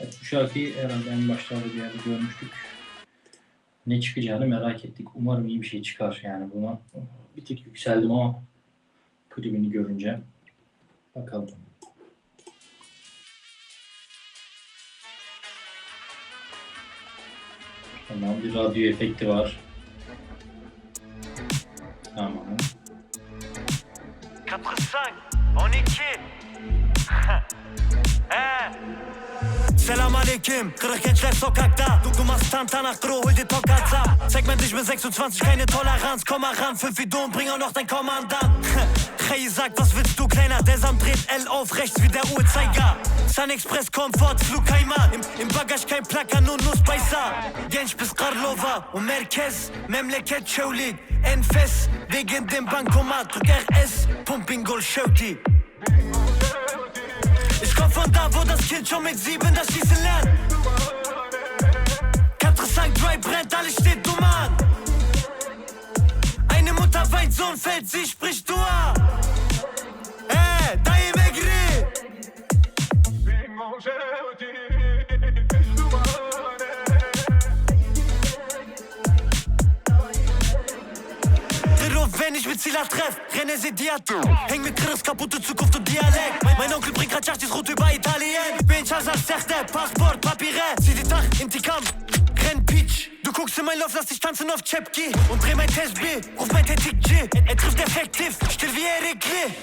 Evet, bu şarkıyı herhalde en başlarda bir yerde görmüştük. Ne çıkacağını merak ettik. Umarım iyi bir şey çıkar yani buna. Bir tık yükseldim ama klibini görünce. Bakalım. Tamam bir radyo efekti var. Tamam. 4-5, on est qui He. Selam aleyküm, kırık gençler sokakta Dumas tantana, Krohuldi Tokatsa. Segment ich mit 26, keine Toleranz Komm mal ran, 5 wie du und bring auch noch dein Kommandant. Hey sagt, was willst du, Kleiner? Der Samt dreht L auf rechts wie der Uhrzeiger. Sun Express, Komfort, Flugheimat Im, Im Bagage kein Placker, nur Nuss bei Sa. Genç bis Karlova und Merkez. Memleket Şevlik, Enfes. Wegen dem Bankomat, drück RS Pumping Gold komm von da, wo das Kind schon mit sieben das Schießen lernt. 4-5 Dry brennt, alles steht dumm an. Eine Mutter weint, Sohn fällt, sie spricht Dua. Hey, dai Megri. Rirro, wenn ich mit Zila treff, renne sie Diato. Häng mit Chris, kaputte Zukunft und Dialekt. Mein, Onkel bringt grad Schachtis Route über Italien. Bin Chazal, Serte, Passport, Papiere. Sieh die Tag, Intikam, renn Peach. Du guckst in mein Lauf, lass dich tanzen auf Chepki. Und dreh mein Test B, ruf mein Tetik G. Er, trifft effektiv, still wie Erik Lee.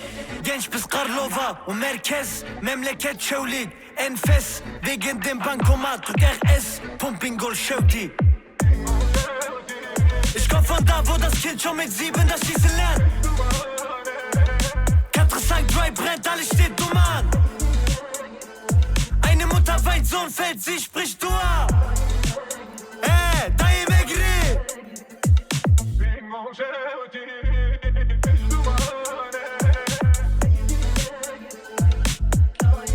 Genç bis Karlova und Merkez, Memleket Şevlik. Enfes, wegen dem Bankomat, drück RS, Pumping Gold Shirty. Ich komm von da, wo das Kind schon mit sieben das Schießen lernt. 4-5 Dry brennt, alles steht dumm Sohn fällt, sie spricht Dua.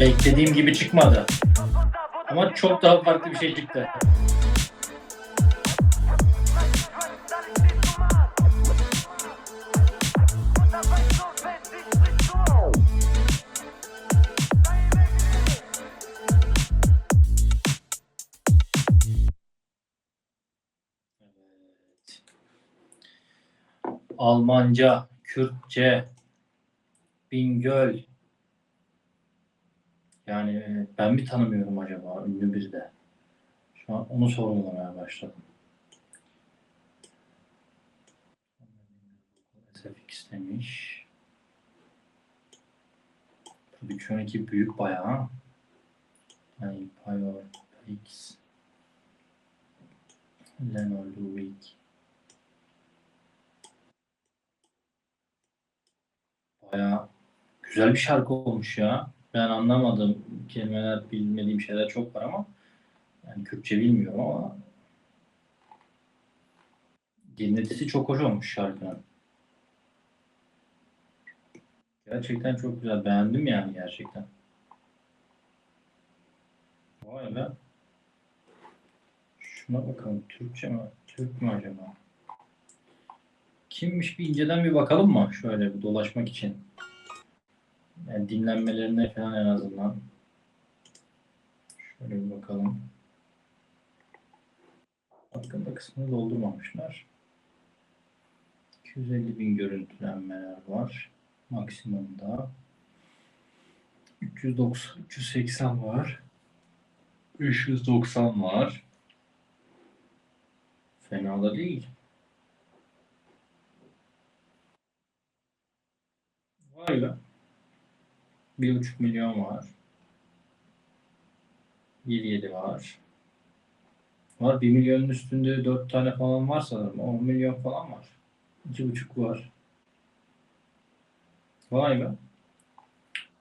Beklediğim gibi çıkmadı. Ama çok daha farklı bir şey çıktı. Almanca, Kürtçe, Bingöl. Yani e, ben mi tanımıyorum acaba ünlü bir de? Şu an onu sorgulamaya başladım. SFX demiş. Prodüksiyon ekibi büyük bayağı. Yani Pioneer X. Lenor Luik. Bayağı güzel bir şarkı olmuş ya. Ben anlamadım. Kelimeler bilmediğim şeyler çok var ama yani Kürtçe bilmiyorum ama dinletisi çok hoş olmuş şarkının. Gerçekten çok güzel. Beğendim yani gerçekten. Vay be. Şuna bakalım. Türkçe mi? Türk mü acaba? Kimmiş bir inceden bir bakalım mı? Şöyle bir dolaşmak için. Yani dinlenmelerine falan en azından. Şöyle bir bakalım. Hakkında kısmını doldurmamışlar. 250 bin görüntülenmeler var. Maksimumda. 390, 380 var. 590 var. Fena da değil. Bir buçuk milyon var. 1.7 var. Var 1 milyonun üstünde 4 tane falan var sanırım. 10 milyon falan var. 2,5 var. Vay be.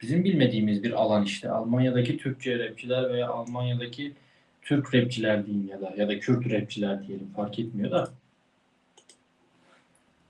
Bizim bilmediğimiz bir alan işte. Almanya'daki Türkçe rapçiler veya Almanya'daki Türk rapçiler diyeyim ya da ya da Kürt rapçiler diyelim fark etmiyor da.